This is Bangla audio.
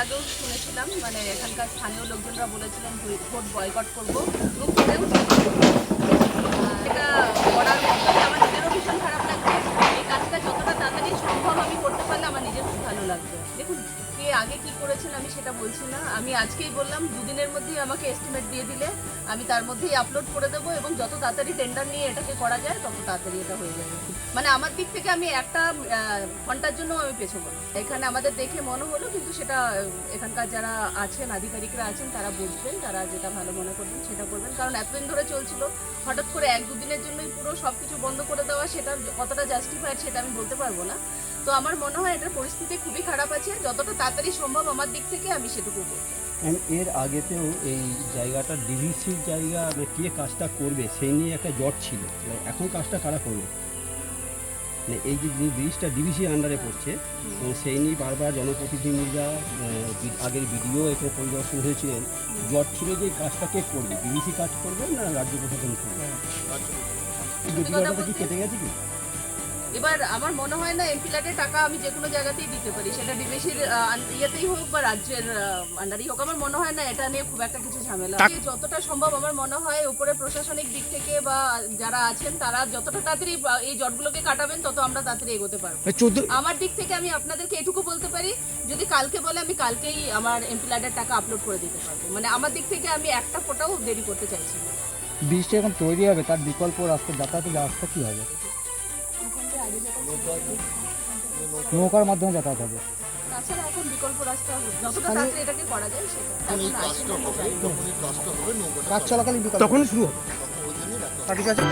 আগেও শুনেছিলাম মানে এখানকার স্থানীয় লোকজনরা বলেছিলেন ভোট বয়কট করব। এবং করেও এটা লাগবে। দেখুন, কে আগে কি করেছেন আমি সেটা বলছি না। আমি আজকেই বললাম, দুদিনের মধ্যেই আমাকে এস্টিমেট দিয়ে দিলে। আমি তার মধ্যেই আপলোড করে এবং যত তাড়াতাড়ি টেন্ডার নিয়ে এটাকে করা যায়, তত তাড়াতাড়ি এটা হয়ে যাবে। মানে আমার দিক থেকে আমি একটা ঘণ্টার জন্য আমি এখানে আমাদের দেখে মনে হলো, কিন্তু সেটা এখানকার যারা আছেন, আধিকারিকরা আছেন, তারা বুঝবেন, তারা যেটা ভালো মনে করবেন সেটা করবেন। কারণ এতদিন ধরে চলছিল, হঠাৎ করে এক দুদিনের জন্যই পুরো সবকিছু বন্ধ করে দেওয়া সেটা কতটা জাস্টিফাইড সেটা আমি বলতে পারব না। তো আমার মনে হয় এটার পরিস্থিতি খুবই খারাপ আছে যতটা তাড়াতাড়ি সম্ভব আমার দিক থেকে আমি সেটুকু বলব এর আগেতেও এই জায়গাটা ডিভিসির জায়গা মানে কে কাজটা করবে সেই নিয়ে একটা জট ছিল। এখন কাজটা কারা করবে? মানে এই যে ব্রিজটা ডিভিসি আন্ডারে পড়ছে সেই নিয়ে বারবার জনপ্রতিনিধিরা আগের ভিডিও এখানে পরিদর্শন হয়েছিলেন। জট ছিল যে কাজটা কে করবে? ডিভিসি কাজ করবে না রাজ্য প্রশাসন করবে? বলতে- কেটে গেছে কি? এবার আমার মনে হয় না এমপি ল্যাডের টাকা আমি যে কোনো জায়গাতেই দিতে পারি। সেটা ডিবিসির ইয়েতেই হোক বা রাজ্যের আন্ডারই হোক আমার মনে হয় না এটা নিয়ে খুব একটা কিছু ঝামেলা। যতটা সম্ভব আমার মনে হয় উপরে প্রশাসনিক দিক থেকে বা যারা আছেন তারা যতটা তাড়াতাড়ি এই জটগুলোকে কাটাবেন তত আমরা তাড়াতাড়ি এগোতে পারব। আমার দিক থেকে আমি আপনাদেরকে এটুকু বলতে পারি যদি কালকে বলে আমি কালকেই আমার এমপি ল্যাডের টাকা আপলোড করে দিতে পারব। মানে আমার দিক থেকে আমি একটা ফোটাও দেরি করতে চাইছি না। ব্রিজটা এখন তৈরি হবে তার বিকল্প রাস্তা যাতায়াতের রাস্তা কি হবে? নৌকার মাধ্যমে যাতায়াত হবে। তাছাড়া এখন বিকল্প রাস্তা যতটা তাড়াতাড়ি এটাকে করা যায় সেটা কাজ চলাকালীন তখন শুরু হবে। ঠিক আছে?